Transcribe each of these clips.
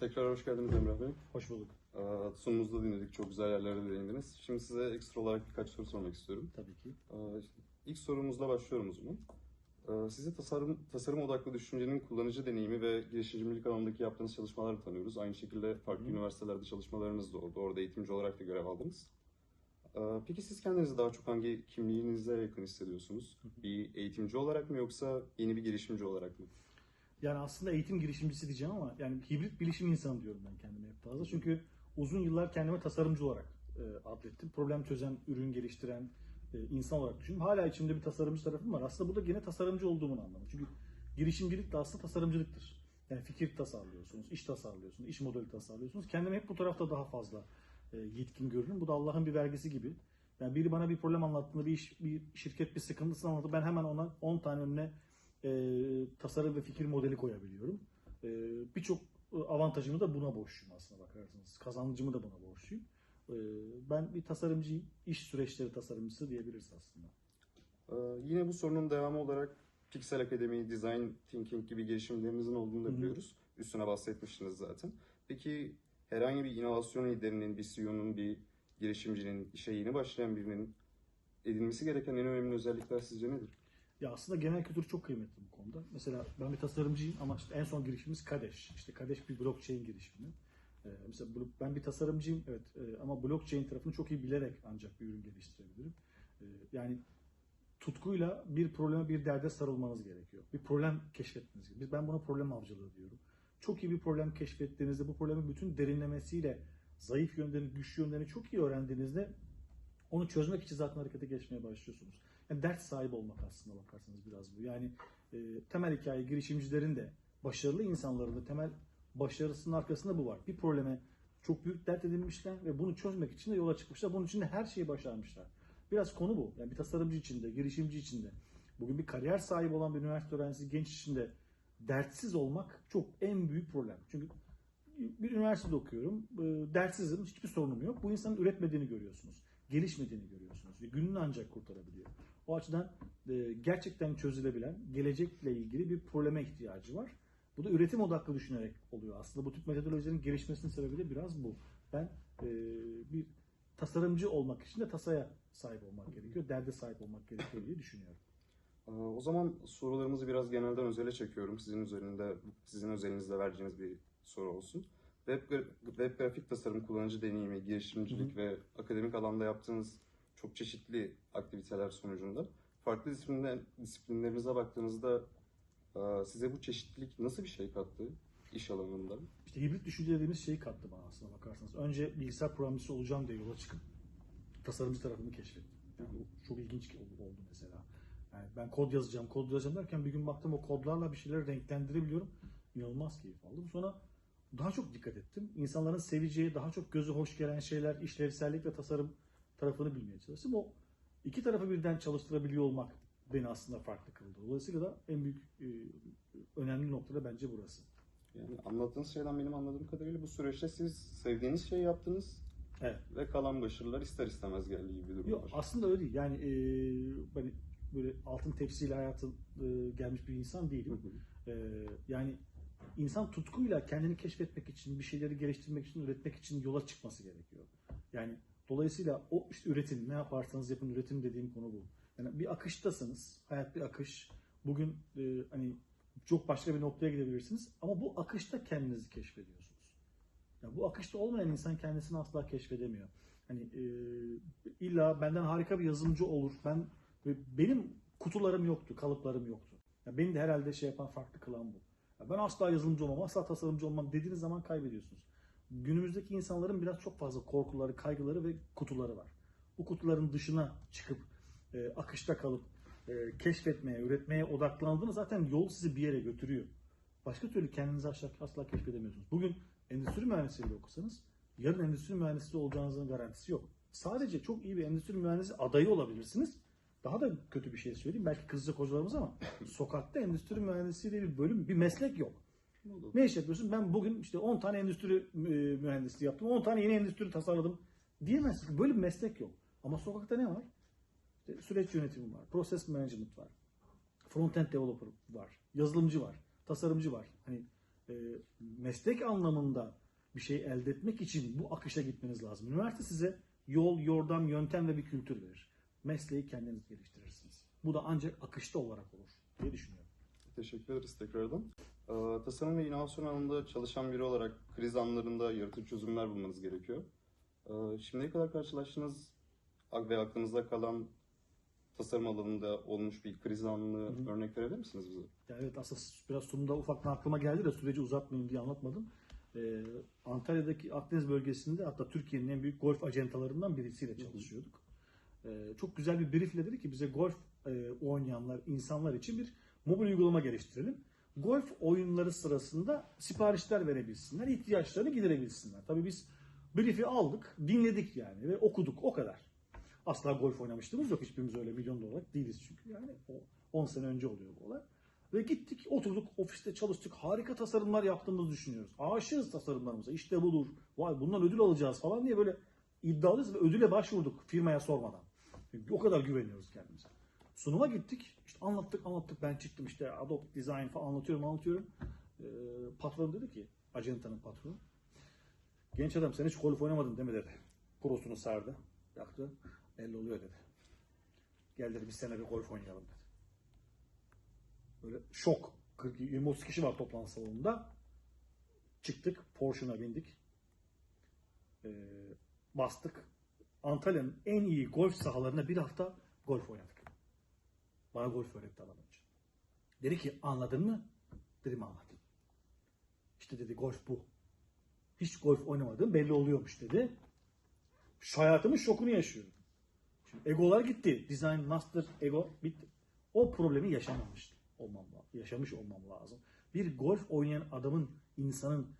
Tekrar hoş geldiniz Emrah Bey. Hoş bulduk. Ee, Sunumuzda dinledik, çok güzel yerlere değindiniz. Şimdi size ekstra olarak birkaç soru sormak istiyorum. Tabii ki. Ee, İlk sorumuzla başlıyorum o zaman. Ee, Sizi tasarım, tasarım odaklı düşüncenin kullanıcı deneyimi ve girişimcilik alanındaki yaptığınız çalışmaları tanıyoruz. Aynı şekilde farklı Hı. üniversitelerde çalışmalarınız da oldu. Orada eğitimci olarak da görev aldınız. Ee, Peki siz kendinizi daha çok hangi kimliğinize yakın hissediyorsunuz? Bir eğitimci olarak mı yoksa yeni bir girişimci olarak mı? Yani aslında eğitim girişimcisi diyeceğim ama yani hibrit bilişim insanı diyorum ben kendime hep fazla. Çünkü uzun yıllar kendime tasarımcı olarak e, adlettim. Problem çözen, ürün geliştiren e, insan olarak düşünüyorum. Hala içimde bir tasarımcı tarafım var. Aslında burada yine tasarımcı olduğumun anlamı. Çünkü girişimcilik de aslında tasarımcılıktır. Yani fikir tasarlıyorsunuz, iş tasarlıyorsunuz, iş modeli tasarlıyorsunuz. Kendimi hep bu tarafta daha fazla e, yetkin görürüm. Bu da Allah'ın bir vergisi gibi. Yani biri bana bir problem anlattığında, bir iş, bir şirket bir sıkıntısını anlattı. Ben hemen ona 10 tane önüne e, tasarım ve fikir modeli koyabiliyorum. E, Birçok e, avantajımı da buna borçluyum aslında bakarsanız. Kazancımı da buna borçluyum. E, ben bir tasarımcıyım. İş süreçleri tasarımcısı diyebiliriz aslında. Ee, Yine bu sorunun devamı olarak Pixel Academy, Design Thinking gibi girişimlerinizin olduğunu da biliyoruz. Üstüne bahsetmiştiniz zaten. Peki herhangi bir inovasyon liderinin, bir CEO'nun, bir girişimcinin, işe yeni başlayan birinin edinmesi gereken en önemli özellikler sizce nedir? Ya aslında genel kültür çok kıymetli bu konuda. Mesela ben bir tasarımcıyım ama işte en son girişimimiz Kadeş. İşte Kadeş bir blockchain girişimi. Ee, mesela ben bir tasarımcıyım evet e, ama blockchain tarafını çok iyi bilerek ancak bir ürün geliştirebilirim. Ee, yani tutkuyla bir probleme bir derde sarılmanız gerekiyor. Bir problem keşfetmeniz gerekiyor. Ben buna problem avcılığı diyorum. Çok iyi bir problem keşfettiğinizde bu problemin bütün derinlemesiyle zayıf yönlerini, güçlü yönlerini çok iyi öğrendiğinizde onu çözmek için zaten harekete geçmeye başlıyorsunuz. Yani dert sahibi olmak aslında bakarsanız biraz bu. Yani e, temel hikaye girişimcilerin de başarılı insanların da temel başarısının arkasında bu var. Bir probleme çok büyük dert edinmişler ve bunu çözmek için de yola çıkmışlar. Bunun için de her şeyi başarmışlar. Biraz konu bu. Yani bir tasarımcı için de, girişimci için de. Bugün bir kariyer sahibi olan bir üniversite öğrencisi genç için de dertsiz olmak çok en büyük problem. Çünkü bir üniversitede okuyorum. e, Dertsizim, hiçbir sorunum yok. Bu insanın üretmediğini görüyorsunuz. Gelişmediğini görüyorsunuz. Ve gününü ancak kurtarabiliyor. O açıdan e, gerçekten çözülebilen, gelecekle ilgili bir probleme ihtiyacı var. Bu da üretim odaklı düşünerek oluyor. Aslında bu tip metodolojilerin gelişmesinin sebebi de biraz bu. Ben e, bir tasarımcı olmak için de tasaya sahip olmak gerekiyor. Derde sahip olmak gerekiyor diye düşünüyorum. Ee, O zaman sorularımızı biraz genelden özele çekiyorum. Sizin üzerinde, sizin özelinizde vereceğiniz bir soru olsun. Web, web grafik tasarım kullanıcı deneyimi, girişimcilik ve akademik alanda yaptığınız çok çeşitli aktiviteler sonucunda farklı disiplinler, disiplinlerinize baktığınızda size bu çeşitlilik nasıl bir şey kattı iş alanında? İşte hibrit düşünce dediğimiz şeyi kattı bana aslına bakarsanız. Önce bilgisayar programcısı olacağım diye yola çıkıp tasarımcı tarafını keşfettim. Yani bu çok ilginç oldu mesela. Yani ben kod yazacağım, kod yazacağım derken bir gün baktım o kodlarla bir şeyleri renklendirebiliyorum. İnanılmaz keyif aldım. Sonra daha çok dikkat ettim. İnsanların seveceği, daha çok gözü hoş gelen şeyler, işlevsellik ve tasarım tarafını bilmeye çalıştım. O iki tarafı birden çalıştırabiliyor olmak beni aslında farklı kıldı. Dolayısıyla da en büyük e, önemli nokta da bence burası. Yani anlattığınız şeyden benim anladığım kadarıyla bu süreçte siz sevdiğiniz şeyi yaptınız Evet. ve kalan başarılar ister istemez geldiği gibi bir durum Yok aslında öyle değil. Yani e, hani böyle altın tepsiyle hayatı e, gelmiş bir insan Hı değilim. hı. E, yani insan tutkuyla kendini keşfetmek için, bir şeyleri geliştirmek için, üretmek için yola çıkması gerekiyor. Yani dolayısıyla o işte üretim, ne yaparsanız yapın üretim dediğim konu bu. Yani bir akıştasınız, hayat bir akış. Bugün e, hani çok başka bir noktaya gidebilirsiniz ama bu akışta kendinizi keşfediyorsunuz. Ya bu akışta olmayan insan kendisini asla keşfedemiyor. Hani e, illa benden harika bir yazılımcı olur. Ben benim kutularım yoktu, kalıplarım yoktu. Ya beni de herhalde şey yapan farklı kılan bu. Ben asla yazılımcı olmam, asla tasarımcı olmam dediğiniz zaman kaybediyorsunuz. Günümüzdeki insanların biraz çok fazla korkuları, kaygıları ve kutuları var. Bu kutuların dışına çıkıp e, akışta kalıp e, keşfetmeye, üretmeye odaklandığınız zaten yol sizi bir yere götürüyor. Başka türlü kendinizi asla, asla keşfedemiyorsunuz. Bugün endüstri mühendisliği okusanız yarın endüstri mühendisi olacağınızın garantisi yok. Sadece çok iyi bir endüstri mühendisi adayı olabilirsiniz. Daha da kötü bir şey söyleyeyim. Belki kızacak hocalarımız ama sokakta endüstri mühendisliği diye bir bölüm, bir meslek yok. Ne iş yapıyorsun? Ben bugün işte 10 tane endüstri e, mühendisliği yaptım. 10 tane yeni endüstri tasarladım. Diyemezsin. Böyle bir meslek yok. Ama sokakta ne var? İşte süreç yönetimi var. Process management var. Frontend developer var. Yazılımcı var. Tasarımcı var. Hani e, meslek anlamında bir şey elde etmek için bu akışa gitmeniz lazım. Üniversite size yol, yordam, yöntem ve bir kültür verir. Mesleği kendiniz geliştirirsiniz. Bu da ancak akışta olarak olur diye düşünüyorum. Teşekkür ederiz tekrardan. Ee, tasarım ve inovasyon alanında çalışan biri olarak kriz anlarında yaratıcı çözümler bulmanız gerekiyor. Ee, şimdiye kadar karşılaştığınız ve aklınızda kalan tasarım alanında olmuş bir kriz anını Hı hı. örnek verebilir misiniz bize? Yani evet aslında biraz sunumda ufaktan aklıma geldi de süreci uzatmayayım diye anlatmadım. Ee, Antalya'daki Akdeniz bölgesinde hatta Türkiye'nin en büyük golf acentalarından birisiyle çalışıyorduk. Ee, çok güzel bir briefle dedi ki bize golf e, oynayanlar, insanlar için bir mobil uygulama geliştirelim. Golf oyunları sırasında siparişler verebilsinler, ihtiyaçlarını giderebilsinler. Tabii biz brief'i aldık, dinledik yani ve okuduk o kadar. Asla golf oynamışlığımız yok. Hiçbirimiz öyle milyon dolarlık değiliz çünkü. Yani o 10 sene önce oluyor bu olay. Ve gittik oturduk ofiste çalıştık. Harika tasarımlar yaptığımızı düşünüyoruz. Aşığız tasarımlarımıza. İşte budur. Vay bundan ödül alacağız falan diye böyle iddialıyız ve ödüle başvurduk firmaya sormadan. O kadar güveniyoruz kendimize. Sunuma gittik. İşte anlattık anlattık. Ben çıktım işte Adobe Design falan anlatıyorum anlatıyorum. Ee, patron dedi ki ajantanın patronu. Genç adam sen hiç golf oynamadın değil mi dedi. Prosunu sardı. Yaktı. Belli oluyor dedi. Gel dedi biz seninle bir golf oynayalım dedi. Böyle şok. 20-30 kişi var toplantı salonunda. Çıktık. Porsche'una bindik. Ee, bastık. Antalya'nın en iyi golf sahalarına bir hafta golf oynadık. Bana golf öğretti adam önce. Dedi ki anladın mı? Dedim anladım. İşte dedi golf bu. Hiç golf oynamadım belli oluyormuş dedi. Şu hayatımın şokunu yaşıyorum. Şimdi egolar gitti. Design Master ego bitti. O problemi yaşamamıştım. Olmam. Yaşamış olmam lazım. Bir golf oynayan adamın, insanın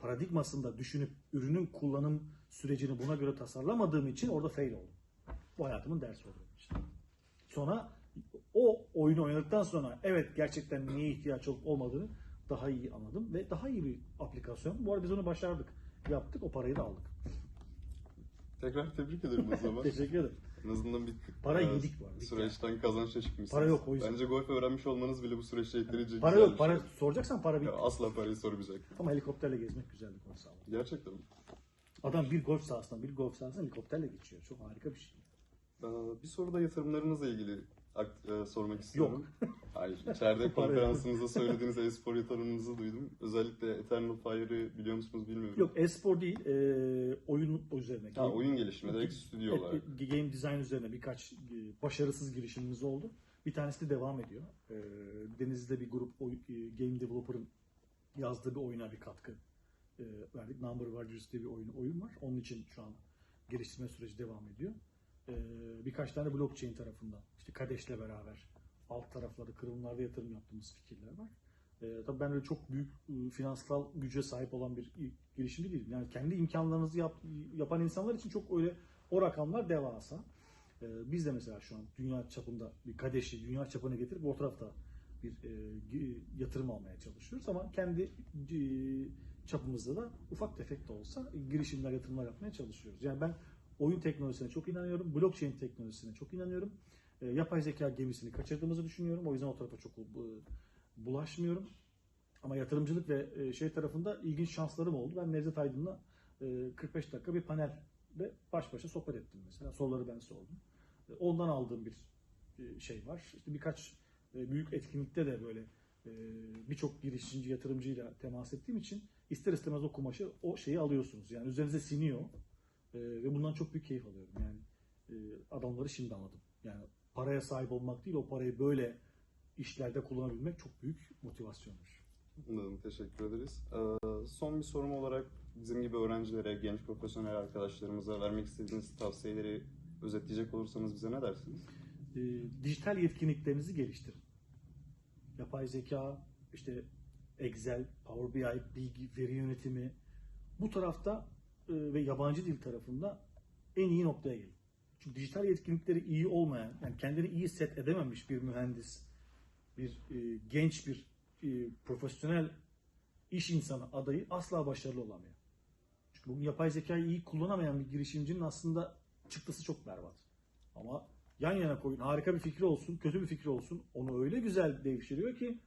paradigmasında düşünüp ürünün kullanım sürecini buna göre tasarlamadığım için orada fail oldum. Bu hayatımın dersi oldu. için. Sonra o oyunu oynadıktan sonra evet gerçekten neye ihtiyaç olup olmadığını daha iyi anladım ve daha iyi bir aplikasyon. Bu arada biz onu başardık. Yaptık, o parayı da aldık. Tekrar tebrik ederim o zaman. Teşekkür ederim. En azından bir Para e, yedik arada. Süreçten kazançla çıkmışsınız. Para yok, o yüzden. Bence golf öğrenmiş olmanız bile bu süreçte yeterince Para güzel yok, bir para şey. soracaksan para bitti. Ya, asla parayı sormayacaktım. Ama helikopterle gezmek güzeldi golf sahasında. Gerçekten mi? Adam bir golf sahasından bir golf sahasına helikopterle geçiyor. Çok harika bir şey. Ee, Bir soru da yatırımlarınızla ilgili ak- e, sormak istiyorum. Hayır, içeride konferansınızda söylediğiniz e-spor yatırımınızı duydum. Özellikle Eternal Fire'ı biliyor musunuz bilmiyorum. Yok e-spor değil, e, oyun üzerine. Ha, oyun geliştirme, direkt stüdyo olarak. Game design üzerine birkaç e, başarısız girişimimiz oldu. Bir tanesi de devam ediyor. E, Denizli'de bir grup oy- e, game developer'ın yazdığı bir oyuna bir katkı e, verdik. Number Warriors diye bir oyun, oyun var. Onun için şu an geliştirme süreci devam ediyor. E, birkaç tane blockchain tarafından, işte Kadesh'le beraber alt taraflarda, kırılımlarda yatırım yaptığımız fikirler var. E, tabii ben öyle çok büyük e, finansal güce sahip olan bir girişimci değilim. Yani kendi imkanlarınızı yap- yapan insanlar için çok öyle o rakamlar devasa. E, biz de mesela şu an dünya çapında bir Kadesh'i dünya çapına getirip o tarafta bir e, yatırım almaya çalışıyoruz ama kendi e, çapımızda da ufak tefek de olsa girişimler, yatırımlar yapmaya çalışıyoruz. Yani ben oyun teknolojisine çok inanıyorum, blockchain teknolojisine çok inanıyorum. E, yapay zeka gemisini kaçırdığımızı düşünüyorum. O yüzden o tarafa çok bu- bulaşmıyorum. Ama yatırımcılık ve e, şey tarafında ilginç şanslarım oldu. Ben Nevzat Aydın'la e, 45 dakika bir panelde baş başa sohbet ettim mesela. Soruları ben sordum. E, Ondan aldığım bir e, şey var. İşte birkaç e, büyük etkinlikte de böyle e, birçok girişimci, yatırımcıyla temas ettiğim için ister istemez o kumaşı, o şeyi alıyorsunuz. Yani üzerinize siniyor E, ve bundan çok büyük keyif alıyorum. Yani e, adamları şimdi anladım. Yani paraya sahip olmak değil, o parayı böyle işlerde kullanabilmek çok büyük motivasyonmuş. Anladım, teşekkür ederiz. Ee, son bir sorum olarak bizim gibi öğrencilere, genç profesyonel arkadaşlarımıza vermek istediğiniz tavsiyeleri özetleyecek olursanız bize ne dersiniz? e, dijital yetkinliklerinizi geliştirin. Yapay zeka, işte Excel, Power BI, bilgi, veri yönetimi bu tarafta ve yabancı dil tarafında en iyi noktaya gelin. Çünkü dijital yetkinlikleri iyi olmayan, yani kendini iyi set edememiş bir mühendis, bir e, genç bir e, profesyonel iş insanı adayı asla başarılı olamıyor. Çünkü bugün yapay zekayı iyi kullanamayan bir girişimcinin aslında çıktısı çok berbat. Ama yan yana koyun harika bir fikri olsun, kötü bir fikri olsun onu öyle güzel devşiriyor ki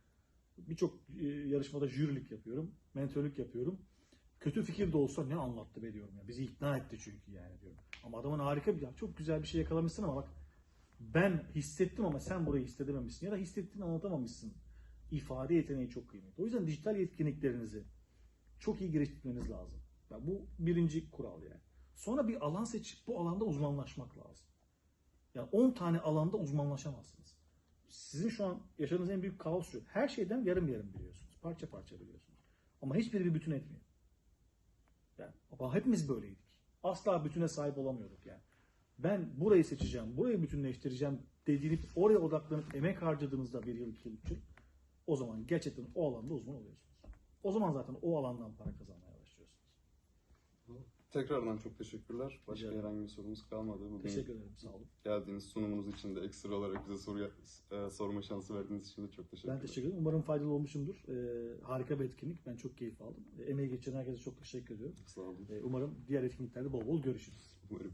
Birçok e, yarışmada jürilik yapıyorum, mentörlük yapıyorum. Kötü fikir de olsa ne anlattı be diyorum ya. Bizi ikna etti çünkü yani diyorum. Ama adamın harika bir, ya çok güzel bir şey yakalamışsın ama bak ben hissettim ama sen burayı hissedememişsin ya da hissettiğini anlatamamışsın. İfade yeteneği çok kıymetli. O yüzden dijital yetkinliklerinizi çok iyi geliştirmeniz lazım. Ya bu birinci kural yani. Sonra bir alan seçip bu alanda uzmanlaşmak lazım. Yani 10 tane alanda uzmanlaşamazsınız. Sizin şu an yaşadığınız en büyük kaos şu. Her şeyden yarım yarım biliyorsunuz. Parça parça biliyorsunuz. Ama hiçbiri bir bütün etmiyor. Yani ama hepimiz böyleydik. Asla bütüne sahip olamıyorduk yani. Ben burayı seçeceğim, burayı bütünleştireceğim dediğiniz, oraya odaklanıp emek harcadığınızda bir yıl, iki yıl, üç yıl, o zaman gerçekten o alanda uzman oluyorsunuz. O zaman zaten o alandan para kazanmaya başlıyorsunuz. Tekrardan çok teşekkürler. Başka Rica ederim. herhangi bir sorumuz kalmadı. Bugün Teşekkür ederim, sağ olun. geldiğiniz sunumunuz için de ekstra olarak bize soru e, sorma şansı verdiğiniz için de çok teşekkürler. Ben teşekkür ederim. Umarım faydalı olmuşumdur. Ee, harika bir etkinlik. Ben çok keyif aldım. Ee, emeği geçen herkese çok teşekkür ediyorum. Sağ olun. Ee, umarım diğer etkinliklerde bol bol görüşürüz. Umarım.